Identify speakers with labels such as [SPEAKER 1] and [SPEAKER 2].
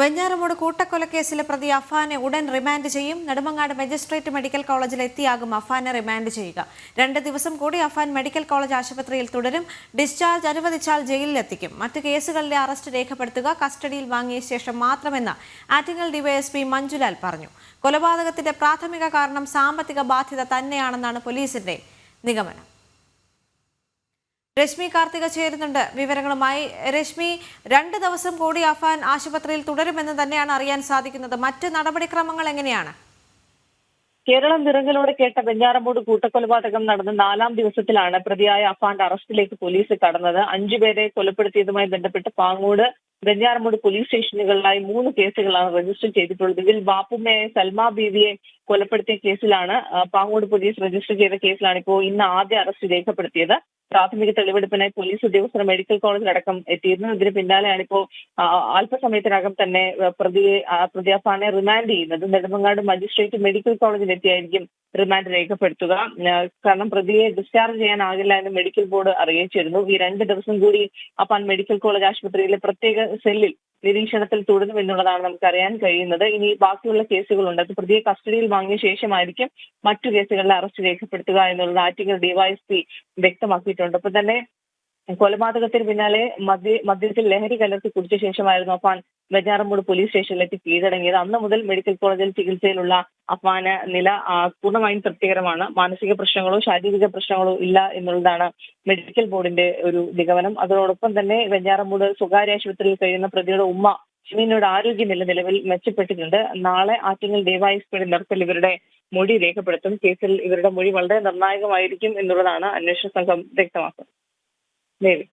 [SPEAKER 1] വെഞ്ഞാറമൂട് കൂട്ടക്കൊലക്കേസിലെ പ്രതി അഫാനെ ഉടൻ റിമാൻഡ് ചെയ്യും. നെടുമങ്ങാട് മജിസ്ട്രേറ്റ് മെഡിക്കൽ കോളേജിൽ എത്തിയാകും അഫാനെ റിമാൻഡ് ചെയ്യുക. രണ്ട് ദിവസം കൂടി അഫാൻ മെഡിക്കൽ കോളേജ് ആശുപത്രിയിൽ തുടരും. ഡിസ്ചാർജ് അനുവദിച്ചാൽ ജയിലിലെത്തിക്കും. മറ്റു കേസുകളിലെ അറസ്റ്റ് രേഖപ്പെടുത്തുക കസ്റ്റഡിയിൽ വാങ്ങിയ ശേഷം മാത്രമെന്ന് ആറ്റിങ്ങൽ ഡിവൈഎസ്പി മഞ്ജുലാൽ പറഞ്ഞു. കൊലപാതകത്തിന്റെ പ്രാഥമിക കാരണം സാമ്പത്തിക ബാധ്യത തന്നെയാണെന്നാണ് പോലീസിന്റെ നിഗമനം. രശ്മി കാർത്തിക ചേരുന്നുണ്ട്. വിവരങ്ങളുമായി രശ്മി രണ്ട് ദിവസം കൂടി അഫാൻ ആശുപത്രിയിൽ തുടരുമെന്ന് തന്നെയാണ് അറിയാൻ സാധിക്കുന്നത്. മറ്റ് നടപടിക്രമങ്ങൾ എങ്ങനെയാണ്?
[SPEAKER 2] കേരളം നിറങ്ങളോടെ കേട്ട വെഞ്ഞാറമൂട് കൂട്ടക്കൊലപാതകം നടന്ന നാലാം ദിവസത്തിലാണ് പ്രതിയായ അഫാന്റെ അറസ്റ്റിലേക്ക് പോലീസ് കടന്നത്. അഞ്ചുപേരെ കൊലപ്പെടുത്തിയതുമായി ബന്ധപ്പെട്ട് പാങ്ങോട് വെഞ്ഞാറമൂട് പോലീസ് സ്റ്റേഷനുകളിലായി മൂന്ന് കേസുകളാണ് രജിസ്റ്റർ ചെയ്തിട്ടുള്ളത്. ഇതിൽ ബാപ്പുമ്മയെ സൽമ ബീവിയെ കൊലപ്പെടുത്തിയ കേസിലാണ് പാങ്ങോട് പോലീസ് രജിസ്റ്റർ ചെയ്ത കേസിലാണ് ഇപ്പോൾ ഇന്ന് ആദ്യ അറസ്റ്റ് രേഖപ്പെടുത്തിയത്. പ്രാഥമിക തെളിവെടുപ്പിനായി പോലീസ് ഉദ്യോഗസ്ഥർ മെഡിക്കൽ കോളേജിലടക്കം എത്തിയിരുന്നു. ഇതിന് പിന്നാലെയാണ് ഇപ്പോൾ ആ, അല്പസമയത്തിനകം തന്നെ പ്രതിയെ ആ, പ്രതി അഫാനെ റിമാൻഡ് ചെയ്യുന്നത്. നെടുമങ്ങാട് മജിസ്ട്രേറ്റ് മെഡിക്കൽ കോളേജിൽ എത്തിയായിരിക്കും റിമാൻഡ് രേഖപ്പെടുത്തുക. കാരണം പ്രതിയെ ഡിസ്ചാർജ് ചെയ്യാനാകില്ല എന്ന് മെഡിക്കൽ ബോർഡ് അറിയിച്ചിരുന്നു. ഈ രണ്ട് ദിവസം കൂടി അപ്പാൻ മെഡിക്കൽ കോളേജ് ആശുപത്രിയിലെ പ്രത്യേക സെല്ലിൽ നിരീക്ഷണത്തിൽ തുടരും എന്നുള്ളതാണ് നമുക്ക് അറിയാൻ കഴിയുന്നത്. ഇനി ബാക്കിയുള്ള കേസുകളുണ്ട് അത് പ്രതിയെ കസ്റ്റഡിയിൽ വാങ്ങിയ ശേഷമായിരിക്കും മറ്റു കേസുകളിൽ അറസ്റ്റ് രേഖപ്പെടുത്തുക എന്നുള്ളത് ആറ്റിങ്ങൽ ഡിവൈഎസ്പി വ്യക്തമാക്കിയിട്ടുണ്ട്. അപ്പൊ തന്നെ കൊലപാതകത്തിന് പിന്നാലെ മദ്യ മദ്യത്തിൽ ലഹരി കലർത്തി കുടിച്ച ശേഷമായിരുന്നു അഫാൻ വെഞ്ഞാറമൂട് പോലീസ് സ്റ്റേഷനിലെത്തി കീഴടങ്ങിയത്. അന്ന് മുതൽ മെഡിക്കൽ കോളേജിൽ ചികിത്സയിലുള്ള അഫാന് നില പൂർണമായും തൃപ്തികരമാണ്. മാനസിക പ്രശ്നങ്ങളോ ശാരീരിക പ്രശ്നങ്ങളോ ഇല്ല എന്നുള്ളതാണ് മെഡിക്കൽ ബോർഡിന്റെ ഒരു നിഗമനം. അതോടൊപ്പം തന്നെ വെഞ്ഞാറമൂട് സ്വകാര്യ ആശുപത്രിയിൽ കഴിയുന്ന പ്രതിയുടെ ഉമ്മ ഷിമീനയുടെ ആരോഗ്യനില നിലവിൽ മെച്ചപ്പെട്ടിട്ടുണ്ട്. നാളെ ആറ്റിങ്ങൽ ഡിവൈഎസ്പിയുടെ നിർത്തൽ ഇവരുടെ മൊഴി രേഖപ്പെടുത്തും. കേസിൽ ഇവരുടെ മൊഴി വളരെ നിർണായകമായിരിക്കും എന്നുള്ളതാണ് അന്വേഷണ സംഘം വ്യക്തമാക്കുന്നത്. maybe.